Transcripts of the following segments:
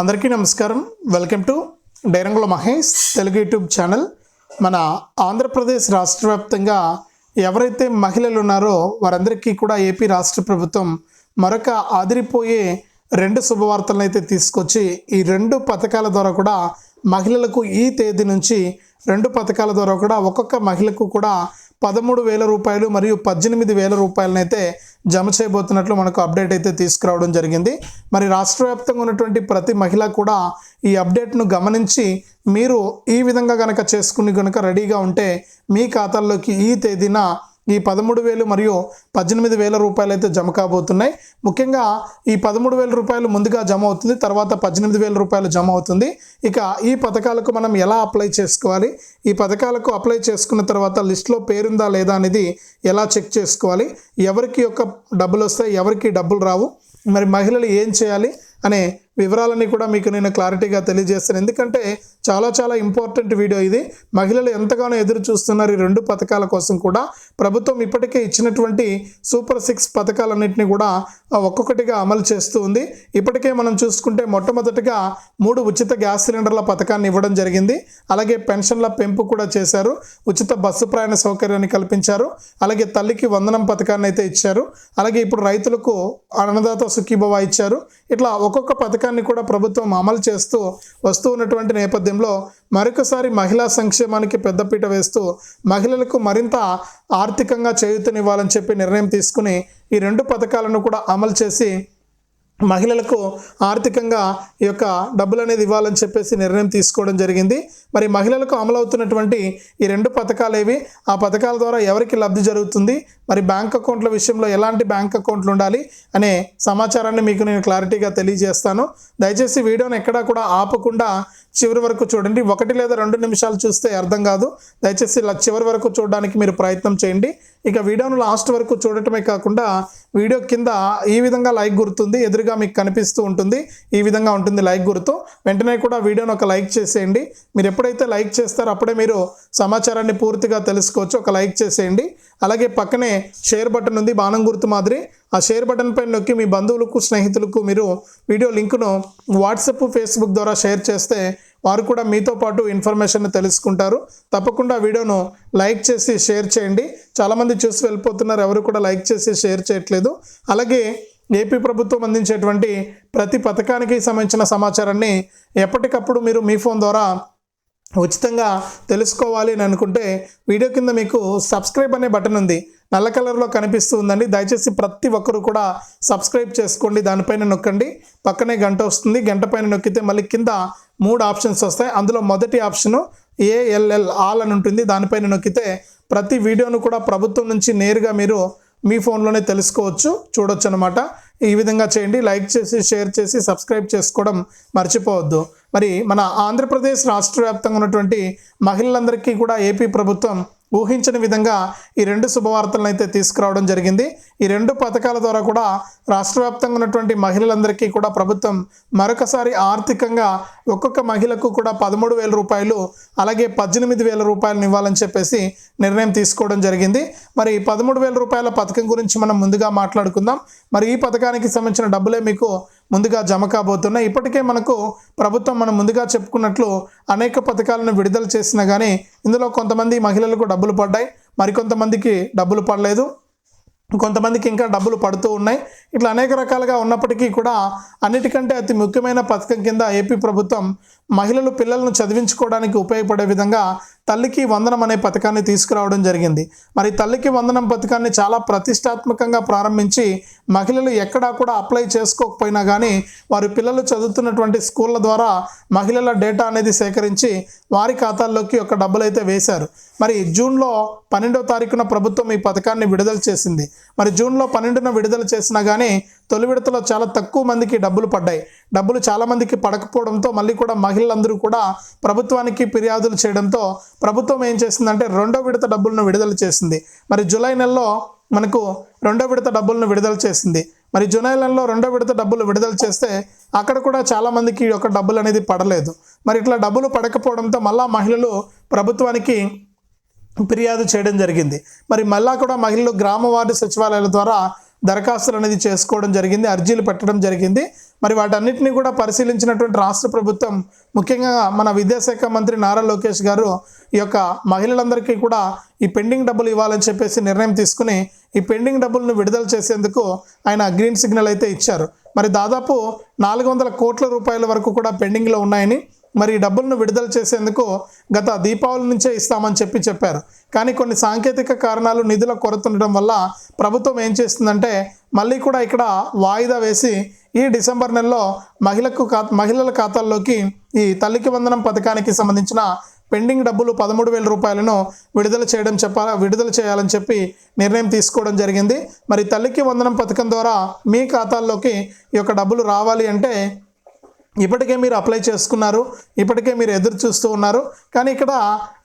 అందరికీ నమస్కారం. Welcome to డైరంగుల మహేష్ తెలుగు యూట్యూబ్ ఛానల్. మన ఆంధ్రప్రదేశ్ రాష్ట్ర వ్యాప్తంగా ఎవరైతే మహిళలు ఉన్నారో వారందరికీ కూడా ఏపీ రాష్ట్ర ప్రభుత్వం మరొక ఆదిరిపోయే రెండు శుభవార్తలను అయితే తీసుకొచ్చి ఈ రెండు పథకాల ద్వారా కూడా మహిళలకు ఈ తేదీ నుంచి రెండు పథకాల ద్వారా కూడా ఒక్కొక్క మహిళకు కూడా పదమూడు వేల రూపాయలు మరియు పద్దెనిమిది వేల రూపాయలనైతే జమ చేయబోతున్నట్లు మనకు అప్డేట్ అయితే తీసుకురావడం జరిగింది. మరి రాష్ట్ర వ్యాప్తంగా ఉన్నటువంటి ప్రతి మహిళ కూడా ఈ అప్డేట్ను గమనించి మీరు ఈ విధంగా కనుక చేసుకుని కనుక రెడీగా ఉంటే మీ ఖాతాల్లోకి ఈ తేదీన ఈ పదమూడు వేలు మరియు పద్దెనిమిది వేల రూపాయలు అయితే జమ కాబోతున్నాయి. ముఖ్యంగా ఈ పదమూడు వేల రూపాయలు ముందుగా జమ అవుతుంది తర్వాత పద్దెనిమిది వేల రూపాయలు జమ అవుతుంది. ఇక ఈ పథకాలకు మనం ఎలా అప్లై చేసుకోవాలి? ఈ పథకాలకు అప్లై చేసుకున్న తర్వాత లిస్ట్లో పేరుందా లేదా అనేది ఎలా చెక్ చేసుకోవాలి? ఎవరికి యొక్క డబ్బులు వస్తాయి ఎవరికి డబ్బులు రావు? మరి మహిళలు ఏం చేయాలి? అనే వివరాలన్నీ కూడా మీకు నేను క్లారిటీగా తెలియజేస్తాను. ఎందుకంటే చాలా చాలా ఇంపార్టెంట్ వీడియో ఇది. మహిళలు ఎంతగానో ఎదురు చూస్తున్నారు ఈ రెండు పథకాల కోసం కూడా. ప్రభుత్వం ఇప్పటికే ఇచ్చినటువంటి సూపర్ సిక్స్ పథకాలన్నింటినీ కూడా ఒక్కొక్కటిగా అమలు చేస్తూ ఉంది. ఇప్పటికే మనం చూసుకుంటే మొట్టమొదటిగా మూడు ఉచిత గ్యాస్ సిలిండర్ల పథకాన్ని ఇవ్వడం జరిగింది. అలాగే పెన్షన్ల పెంపు కూడా చేశారు. ఉచిత బస్సు ప్రయాణ సౌకర్యాన్ని కల్పించారు. అలాగే తల్లికి వందనం పథకాన్ని అయితే ఇచ్చారు. అలాగే ఇప్పుడు రైతులకు అన్నదాత సుఖీభవ ఇచ్చారు. ఇట్లా ఒక్కొక్క పథకం పథకాన్ని కూడా ప్రభుత్వం అమలు చేస్తూ వస్తూ ఉన్నటువంటి నేపథ్యంలో మరొకసారి మహిళా సంక్షేమానికి పెద్దపీట వేస్తూ మహిళలకు మరింత ఆర్థికంగా చేయూతనివ్వాలని చెప్పి నిర్ణయం తీసుకుని ఈ రెండు పథకాలను కూడా అమలు చేసి మహిళలకు ఆర్థికంగా ఈ యొక్క డబ్బులు అనేది ఇవ్వాలని చెప్పేసి నిర్ణయం తీసుకోవడం జరిగింది. మరి మహిళలకు అమలవుతున్నటువంటి ఈ రెండు పథకాలు ఏవి ఆ పథకాల ద్వారా ఎవరికి లబ్ధి జరుగుతుంది? మరి బ్యాంక్ అకౌంట్ల విషయంలో ఎలాంటి బ్యాంక్ అకౌంట్లు ఉండాలి అనే సమాచారాన్ని మీకు నేను క్లారిటీగా తెలియజేస్తాను. దయచేసి వీడియోని ఎక్కడా కూడా ఆపకుండా చివరి వరకు చూడండి. ఒకటి లేదా రెండు నిమిషాలు చూస్తే అర్థం కాదు. దయచేసి చివరి వరకు చూడడానికి మీరు ప్రయత్నం చేయండి. ఇక వీడియోను లాస్ట్ వరకు చూడటమే కాకుండా వీడియో కింద ఈ విధంగా లైక్ గుర్తుంది. ఎదురుగా మీకు కనిపిస్తూ ఉంటుంది ఈ విధంగా ఉంటుంది లైక్ గుర్తు. వెంటనే కూడా వీడియోను ఒక లైక్ చేసేయండి. మీరు ఎప్పుడైతే లైక్ చేస్తారో అప్పుడే మీరు సమాచారాన్ని పూర్తిగా తెలుసుకోవచ్చు. ఒక లైక్ చేసేయండి. అలాగే పక్కనే షేర్ బటన్ ఉంది బాణం గుర్తు మాదిరి. ఆ షేర్ బటన్ పైన నొక్కి మీ బంధువులకు స్నేహితులకు మీరు వీడియో లింకును వాట్సాప్ ఫేస్బుక్ ద్వారా షేర్ చేస్తే వారు కూడా మీతో పాటు ఇన్ఫర్మేషన్ తెలుసుకుంటారు. తప్పకుండా వీడియోను లైక్ చేసి షేర్ చేయండి. చాలామంది చూసి వెళ్ళిపోతున్నారు ఎవరు కూడా లైక్ చేసి షేర్ చేయట్లేదు. అలాగే ఏపీ ప్రభుత్వం అందించేటువంటి ప్రతి పథకానికి సంబంధించిన సమాచారాన్ని ఎప్పటికప్పుడు మీరు మీ ఫోన్ ద్వారా ఉచితంగా తెలుసుకోవాలి అని అనుకుంటే వీడియో కింద మీకు సబ్స్క్రైబ్ అనే బటన్ ఉంది. నల్ల కలర్లో కనిపిస్తూ ఉందండి. దయచేసి ప్రతి ఒక్కరు కూడా సబ్స్క్రైబ్ చేసుకోండి. దానిపైన నొక్కండి. పక్కనే గంట వస్తుంది. గంట పైన నొక్కితే మళ్ళీ కింద మూడు ఆప్షన్స్ వస్తాయి. అందులో మొదటి ఆప్షను ఏఎల్ఎల్ ఆల్ అని ఉంటుంది. దానిపైన నొక్కితే ప్రతి వీడియోను కూడా ప్రభుత్వం నుంచి నేరుగా మీరు మీ ఫోన్లోనే తెలుసుకోవచ్చు చూడొచ్చు అనమాట ఈ విధంగా చేయండి. లైక్ చేసి షేర్ చేసి సబ్స్క్రైబ్ చేసుకోవడం మర్చిపోవద్దు. మరి మన ఆంధ్రప్రదేశ్ రాష్ట్ర వ్యాప్తంగా ఉన్నటువంటి మహిళలందరికీ కూడా ఏపీ ప్రభుత్వం ఊహించని విధంగా ఈ రెండు శుభవార్తలను అయితే తీసుకురావడం జరిగింది. ఈ రెండు పథకాల ద్వారా కూడా రాష్ట్ర వ్యాప్తంగా ఉన్నటువంటి మహిళలందరికీ కూడా ప్రభుత్వం మరొకసారి ఆర్థికంగా ఒక్కొక్క మహిళకు కూడా పదమూడు వేల రూపాయలు అలాగే పద్దెనిమిది వేల రూపాయలను ఇవ్వాలని చెప్పేసి నిర్ణయం తీసుకోవడం జరిగింది. మరి పదమూడు వేల రూపాయల పథకం గురించి మనం ముందుగా మాట్లాడుకుందాం. మరి ఈ పథకానికి సంబంధించిన డబ్బులే మీకు ముందుగా జమ కాబోతున్నాయి. ఇప్పటికే మనకు ప్రభుత్వం మనం ముందుగా చెప్పుకున్నట్లు అనేక పథకాలను విడుదల చేసినా కానీ ఇందులో కొంతమంది మహిళలకు డబ్బులు పడ్డాయి. మరికొంతమందికి డబ్బులు పడలేదు. కొంతమందికి ఇంకా డబ్బులు పడుతూ ఉన్నాయి. ఇట్లా అనేక రకాలుగా ఉన్నప్పటికీ కూడా అన్నిటికంటే అతి ముఖ్యమైన పథకం కింద ఏపీ ప్రభుత్వం మహిళలు పిల్లలను చదివించుకోవడానికి ఉపయోగపడే విధంగా తల్లికి వందనం అనే పథకాన్ని తీసుకురావడం జరిగింది. మరి తల్లికి వందనం పథకాన్ని చాలా ప్రతిష్టాత్మకంగా ప్రారంభించి మహిళలు ఎక్కడా కూడా అప్లై చేసుకోకపోయినా కానీ వారి పిల్లలు చదువుతున్నటువంటి స్కూళ్ళ ద్వారా మహిళల డేటా అనేది సేకరించి వారి ఖాతాల్లోకి ఒక డబ్బులు అయితే వేశారు. మరి జూన్లో పన్నెండో తారీఖున ప్రభుత్వం ఈ పథకాన్ని విడుదల చేసింది. మరి జూన్లో పన్నెండున విడుదల చేసినా కానీ తొలి విడతలో చాలా తక్కువ మందికి డబ్బులు పడ్డాయి. డబ్బులు చాలామందికి పడకపోవడంతో మళ్ళీ కూడా మహిళలందరూ కూడా ప్రభుత్వానికి ఫిర్యాదులు చేయడంతో ప్రభుత్వం ఏం చేసిందంటే రెండో విడత డబ్బులను విడుదల చేసింది. మరి జూలై నెలలో మనకు రెండో విడత డబ్బులను విడుదల చేసింది. మరి జూలై నెలలో రెండో విడత డబ్బులు విడుదల చేస్తే అక్కడ కూడా చాలామందికి ఒక యొక్క డబ్బులు అనేది పడలేదు. మరి ఇట్లా డబ్బులు పడకపోవడంతో మళ్ళా మహిళలు ప్రభుత్వానికి ఫిర్యాదు చేయడం జరిగింది. మరి మళ్ళా కూడా మహిళలు గ్రామ వార్డు సచివాలయాల ద్వారా దరఖాస్తులు అనేది చేసుకోవడం జరిగింది అర్జీలు పెట్టడం జరిగింది. మరి వాటన్నిటిని కూడా పరిశీలించినటువంటి రాష్ట్ర ప్రభుత్వం ముఖ్యంగా మన విద్యాశాఖ మంత్రి నారా లోకేష్ గారు ఈ యొక్క మహిళలందరికీ కూడా ఈ పెండింగ్ డబ్బులు ఇవ్వాలని చెప్పేసి నిర్ణయం తీసుకుని ఈ పెండింగ్ డబ్బులను విడుదల చేసేందుకు ఆయన గ్రీన్ సిగ్నల్ అయితే ఇచ్చారు. మరి దాదాపు నాలుగు వందల కోట్ల రూపాయల వరకు కూడా పెండింగ్లో ఉన్నాయని మరి డబ్బులను విడుదల చేసేందుకు గత దీపావళి నుంచే ఇస్తామని చెప్పి చెప్పారు. కానీ కొన్ని సాంకేతిక కారణాలు నిధుల కొరత ఉండడం వల్ల ప్రభుత్వం ఏం చేస్తుందంటే మళ్ళీ కూడా ఇక్కడ వాయిదా వేసి ఈ డిసెంబర్ నెలలో మహిళకు ఖా మహిళల ఖాతాల్లోకి ఈ తల్లికి వందనం పథకానికి సంబంధించిన పెండింగ్ డబ్బులు పదమూడు వేల రూపాయలను విడుదల చేయడం చెప్ప విడుదల చేయాలని చెప్పి నిర్ణయం తీసుకోవడం జరిగింది. మరి తల్లికి వందనం పథకం ద్వారా మీ ఖాతాల్లోకి ఈ యొక్క డబ్బులు రావాలి అంటే ఇప్పటికే మీరు అప్లై చేసుకున్నారు ఇప్పటికే మీరు ఎదురు చూస్తూ ఉన్నారు. కానీ ఇక్కడ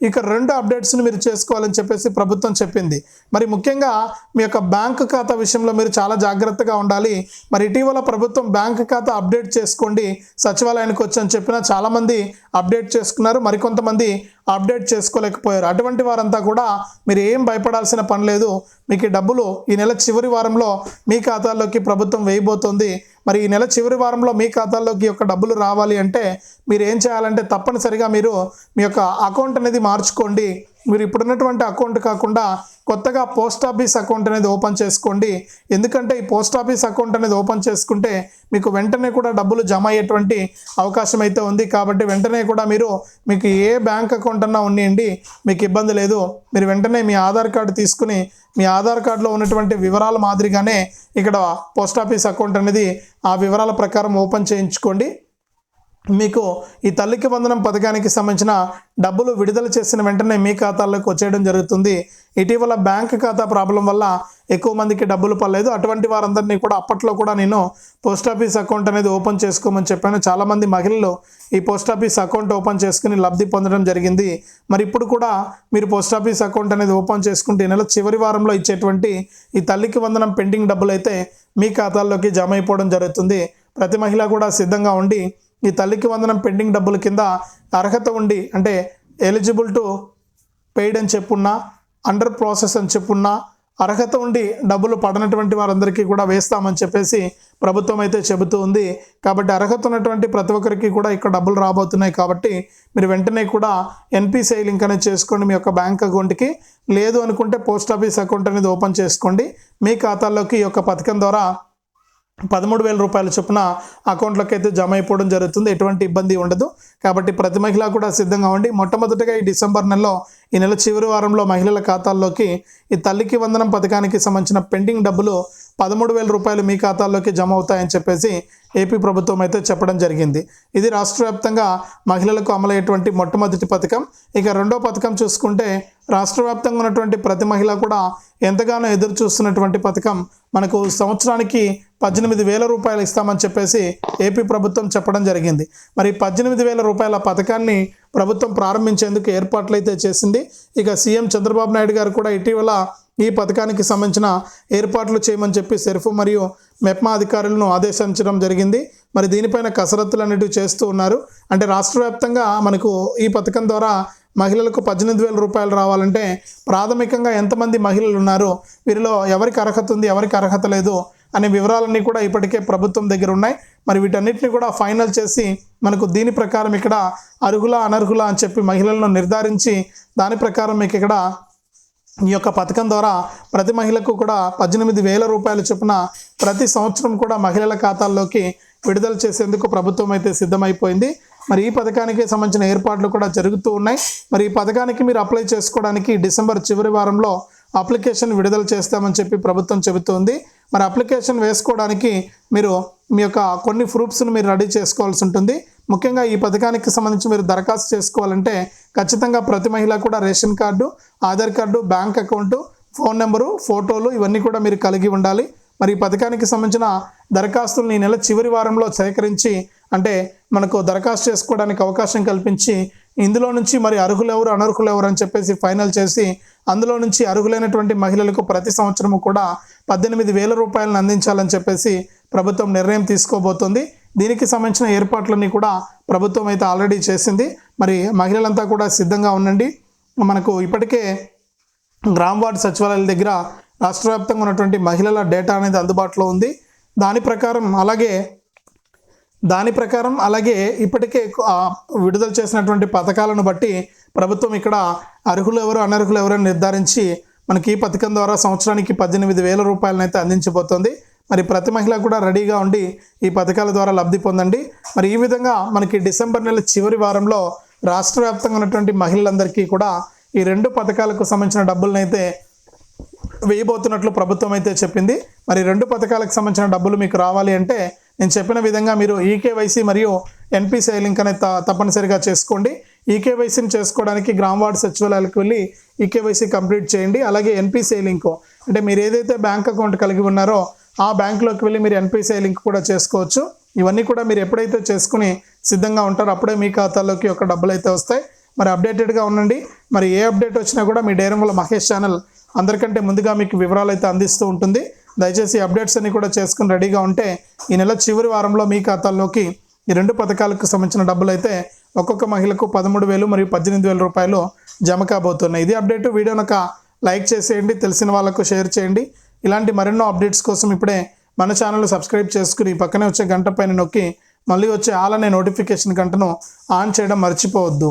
ఇక రెండు అప్డేట్స్ని మీరు చేసుకోవాలని చెప్పేసి ప్రభుత్వం చెప్పింది. మరి ముఖ్యంగా మీ యొక్క బ్యాంక్ ఖాతా విషయంలో మీరు చాలా జాగ్రత్తగా ఉండాలి. మరి ఇటీవల ప్రభుత్వం బ్యాంక్ ఖాతా అప్డేట్ చేసుకోండి సచివాలయానికి వచ్చని చెప్పినా చాలామంది అప్డేట్ చేసుకున్నారు. మరికొంతమంది అప్డేట్ చేసుకోలేకపోయారు. అటువంటి వారంతా కూడా మీరు ఏం భయపడాల్సిన పని లేదు. మీకు ఈ డబ్బులు ఈ నెల చివరి వారంలో మీ ఖాతాల్లోకి ప్రభుత్వం వేయబోతోంది. మరి ఈ నెల చివరి వారంలో మీ ఖాతాల్లోకి యొక్క డబ్బులు రావాలి అంటే మీరు ఏం చేయాలంటే తప్పనిసరిగా మీరు మీ యొక్క అకౌంట్ అనేది మార్చుకోండి. మీరు ఇప్పుడున్నటువంటి అకౌంట్ కాకుండా కొత్తగా పోస్ట్ ఆఫీస్ అకౌంట్ అనేది ఓపెన్ చేసుకోండి. ఎందుకంటే ఈ పోస్ట్ ఆఫీస్ అకౌంట్ అనేది ఓపెన్ చేసుకుంటే మీకు వెంటనే కూడా డబ్బులు జమ అయ్యేటువంటి అవకాశం అయితే ఉంది. కాబట్టి వెంటనే కూడా మీరు మీకు ఏ బ్యాంక్ అకౌంట్ అన్నా ఉండండి మీకు ఇబ్బంది లేదు. మీరు వెంటనే మీ ఆధార్ కార్డు తీసుకుని మీ ఆధార్ కార్డులో ఉన్నటువంటి వివరాల మాదిరిగానే ఇక్కడ పోస్ట్ ఆఫీస్ అకౌంట్ అనేది ఆ వివరాల ప్రకారం ఓపెన్ చేయించుకోండి. మీకు ఈ తల్లికి వందనం పథకానికి సంబంధించిన డబ్బులు విడుదల చేసిన వెంటనే మీ ఖాతాల్లోకి వచ్చేయడం జరుగుతుంది. ఇటీవల బ్యాంక్ ఖాతా ప్రాబ్లం వల్ల ఎక్కువ మందికి డబ్బులు పడలేదు. అటువంటి వారందరినీ కూడా అప్పట్లో కూడా నేను పోస్ట్ ఆఫీస్ అకౌంట్ అనేది ఓపెన్ చేసుకోమని చెప్పాను. చాలామంది మహిళలు ఈ పోస్ట్ ఆఫీస్ అకౌంట్ ఓపెన్ చేసుకుని లబ్ధి పొందడం జరిగింది. మరి ఇప్పుడు కూడా మీరు పోస్ట్ ఆఫీస్ అకౌంట్ అనేది ఓపెన్ చేసుకుంటే నెల చివరి వారంలో ఇచ్చేటువంటి ఈ తల్లికి వందనం పెండింగ్ డబ్బులు అయితే మీ ఖాతాల్లోకి జమ అయిపోవడం జరుగుతుంది. ప్రతి మహిళ కూడా సిద్ధంగా ఉండి ఈ తల్లికి వందనం పెండింగ్ డబ్బుల కింద అర్హత ఉండి అంటే ఎలిజిబుల్ టు పెయిడ్ అని చెప్పున్నా అండర్ ప్రాసెస్ అని చెప్పున్నా అర్హత ఉండి డబ్బులు పడనటువంటి వారందరికీ కూడా వేస్తామని చెప్పేసి ప్రభుత్వం అయితే చెబుతూ ఉంది. కాబట్టి అర్హత ఉన్నటువంటి ప్రతి ఒక్కరికి కూడా ఇక్కడ డబ్బులు రాబోతున్నాయి కాబట్టి మీరు వెంటనే కూడా ఎన్పిసిఐ లింక్ అనేది చేసుకోండి మీ యొక్క బ్యాంక్ అకౌంట్కి. లేదు అనుకుంటే పోస్ట్ ఆఫీస్ అకౌంట్ అనేది ఓపెన్ చేసుకోండి. మీ ఖాతాల్లోకి ఈ యొక్క పథకం ద్వారా పదమూడు వేల రూపాయల చొప్పున అకౌంట్లోకి అయితే జమ అయిపోవడం జరుగుతుంది. ఎటువంటి ఇబ్బంది ఉండదు. కాబట్టి ప్రతి మహిళ కూడా సిద్ధంగా ఉండి మొట్టమొదటిగా ఈ డిసెంబర్ నెలలో ఈ నెల చివరి వారంలో మహిళల ఖాతాల్లోకి ఈ తల్లికి వందనం పథకానికి సంబంధించిన పెండింగ్ డబ్బులు పదమూడు వేల రూపాయలు మీ ఖాతాల్లోకి జమ అవుతాయని చెప్పేసి ఏపీ ప్రభుత్వం అయితే చెప్పడం జరిగింది. ఇది రాష్ట్ర వ్యాప్తంగా మహిళలకు అమలయ్యేటువంటి మొట్టమొదటి పథకం. ఇక రెండో పథకం చూసుకుంటే రాష్ట్ర వ్యాప్తంగా ఉన్నటువంటి ప్రతి మహిళ కూడా ఎంతగానో ఎదురు చూస్తున్నటువంటి పథకం. మనకు సంవత్సరానికి పద్దెనిమిది వేల రూపాయలు ఇస్తామని చెప్పేసి ఏపీ ప్రభుత్వం చెప్పడం జరిగింది. మరి పద్దెనిమిది వేల రూపాయల పథకాన్ని ప్రభుత్వం ప్రారంభించేందుకు ఏర్పాట్లు అయితే చేసింది. ఇక సీఎం చంద్రబాబు నాయుడు గారు కూడా ఇటీవల ఈ పథకానికి సంబంధించిన ఏర్పాట్లు చేయమని చెప్పి సెర్ఫ్ మరియు మెప్మా అధికారులను ఆదేశించడం జరిగింది. మరి దీనిపైన కసరత్తులు అనేటివి చేస్తూ ఉన్నారు. అంటే రాష్ట్ర వ్యాప్తంగా మనకు ఈ పథకం ద్వారా మహిళలకు పద్దెనిమిది వేల రూపాయలు రావాలంటే ప్రాథమికంగా ఎంతమంది మహిళలు ఉన్నారు? వీరిలో ఎవరికి అర్హత ఉంది ఎవరికి అర్హత లేదు అనే వివరాలన్నీ కూడా ఇప్పటికే ప్రభుత్వం దగ్గర ఉన్నాయి. మరి వీటన్నిటిని కూడా ఫైనల్ చేసి మనకు దీని ప్రకారం ఇక్కడ అర్హుల అనర్హుల అని చెప్పి మహిళలను నిర్ధారించి దాని ప్రకారం మీకు ఇక్కడ ఈ యొక్క పథకం ద్వారా ప్రతి మహిళకు కూడా పద్దెనిమిది వేల రూపాయల చొప్పున ప్రతి సంవత్సరం కూడా మహిళల ఖాతాల్లోకి విడుదల చేసేందుకు ప్రభుత్వం అయితే సిద్ధమైపోయింది. మరి ఈ పథకానికి సంబంధించిన ఏర్పాట్లు కూడా జరుగుతూ ఉన్నాయి. మరి ఈ పథకానికి మీరు అప్లై చేసుకోవడానికి డిసెంబర్ చివరి వారంలో అప్లికేషన్ విడుదల చేస్తామని చెప్పి ప్రభుత్వం చెబుతోంది. మరి అప్లికేషన్ వేసుకోవడానికి మీరు మీ యొక్క కొన్ని ప్రూఫ్స్ను మీరు రెడీ చేసుకోవాల్సి ఉంటుంది. ముఖ్యంగా ఈ పథకానికి సంబంధించి మీరు దరఖాస్తు చేసుకోవాలంటే ఖచ్చితంగా ప్రతి మహిళ కూడా ration card Aadhaar card bank account phone number ఫోటోలు ఇవన్నీ కూడా మీరు కలిగి ఉండాలి. మరి ఈ పథకానికి సంబంధించిన దరఖాస్తులను ఈ నెల చివరి వారంలో సేకరించి అంటే మనకు దరఖాస్తు చేసుకోవడానికి అవకాశం కల్పించి ఇందులో నుంచి మరి అర్హులు ఎవరు అనర్హులు ఎవరు అని చెప్పేసి ఫైనల్ చేసి అందులో నుంచి అర్హులైనటువంటి మహిళలకు ప్రతి సంవత్సరము కూడా పద్దెనిమిది వేల రూపాయలను అందించాలని చెప్పేసి ప్రభుత్వం నిర్ణయం తీసుకోబోతోంది. దీనికి సంబంధించిన ఏర్పాట్లన్నీ కూడా ప్రభుత్వం అయితే ఆల్రెడీ చేసింది. మరి మహిళలంతా కూడా సిద్ధంగా ఉండండి. మనకు ఇప్పటికే గ్రామ వార్డు సచివాలయాల దగ్గర రాష్ట్ర వ్యాప్తంగా ఉన్నటువంటి మహిళల డేటా అనేది అందుబాటులో ఉంది. దాని ప్రకారం అలాగే దాని ప్రకారం అలాగే ఇప్పటికే విడుదల చేసినటువంటి పథకాలను బట్టి ప్రభుత్వం ఇక్కడ అర్హులు ఎవరు అనర్హులు ఎవరు నిర్ధారించి మనకి ఈ పథకం ద్వారా సంవత్సరానికి పద్దెనిమిది వేల రూపాయలను అయితే అందించబోతోంది. మరి ప్రతి మహిళ కూడా రెడీగా ఉండి ఈ పథకాల ద్వారా లబ్ధి పొందండి. మరి ఈ విధంగా మనకి డిసెంబర్ నెల చివరి వారంలో రాష్ట్ర వ్యాప్తంగా ఉన్నటువంటి మహిళలందరికీ కూడా ఈ రెండు పథకాలకు సంబంధించిన డబ్బులనైతే అయితే వేయబోతున్నట్లు ప్రభుత్వం అయితే చెప్పింది. మరి రెండు పథకాలకు సంబంధించిన డబ్బులు మీకు రావాలి అంటే నేను చెప్పిన విధంగా మీరు ఈకేవైసీ మరియు ఎన్పిసిఐ లింక్ అనేది త- తప్పనిసరిగా చేసుకోండి. ఈకేవైసీని చేసుకోవడానికి గ్రామ వార్డ్ సచివాలయాలకు వెళ్ళి ఈకేవైసీ కంప్లీట్ చేయండి. అలాగే ఎన్పిసిఐ లింక్. అంటే మీరు ఏదైతే బ్యాంక్ అకౌంట్ కలిగి ఉన్నారో ఆ బ్యాంకులోకి వెళ్ళి మీరు ఎన్పిసిఐ లింక్ కూడా చేసుకోవచ్చు. ఇవన్నీ కూడా మీరు ఎప్పుడైతే చేసుకుని సిద్ధంగా ఉంటారో అప్పుడే మీ ఖాతాలోకి ఒక డబ్బులు అయితే వస్తాయి. మరి అప్డేటెడ్గా ఉండండి. మరి ఏ అప్డేట్ వచ్చినా కూడా మీ డైరంగుల మహేష్ ఛానల్ అందరికంటే ముందుగా మీకు వివరాలు అయితే అందిస్తూ ఉంటుంది. దయచేసి అప్డేట్స్ అన్ని కూడా చేసుకుని రెడీగా ఉంటే ఈ నెల చివరి వారంలో మీ ఖాతాల్లోకి ఈ రెండు పథకాలకు సంబంధించిన డబ్బులు అయితే ఒక్కొక్క మహిళకు పదమూడు వేలు మరియు పద్దెనిమిది వేల రూపాయలు జమ కాబోతున్నాయి. ఇది అప్డేట్. వీడియోను ఒక లైక్ చేసేయండి తెలిసిన వాళ్ళకు షేర్ చేయండి. ఇలాంటి మరెన్నో అప్డేట్స్ కోసం ఇప్పుడే మన ఛానల్ సబ్స్క్రైబ్ చేసుకుని పక్కనే వచ్చే గంట పైన నొక్కి మళ్ళీ వచ్చే ఆల్ అనే నోటిఫికేషన్ గంటను ఆన్ చేయడం మర్చిపోవద్దు.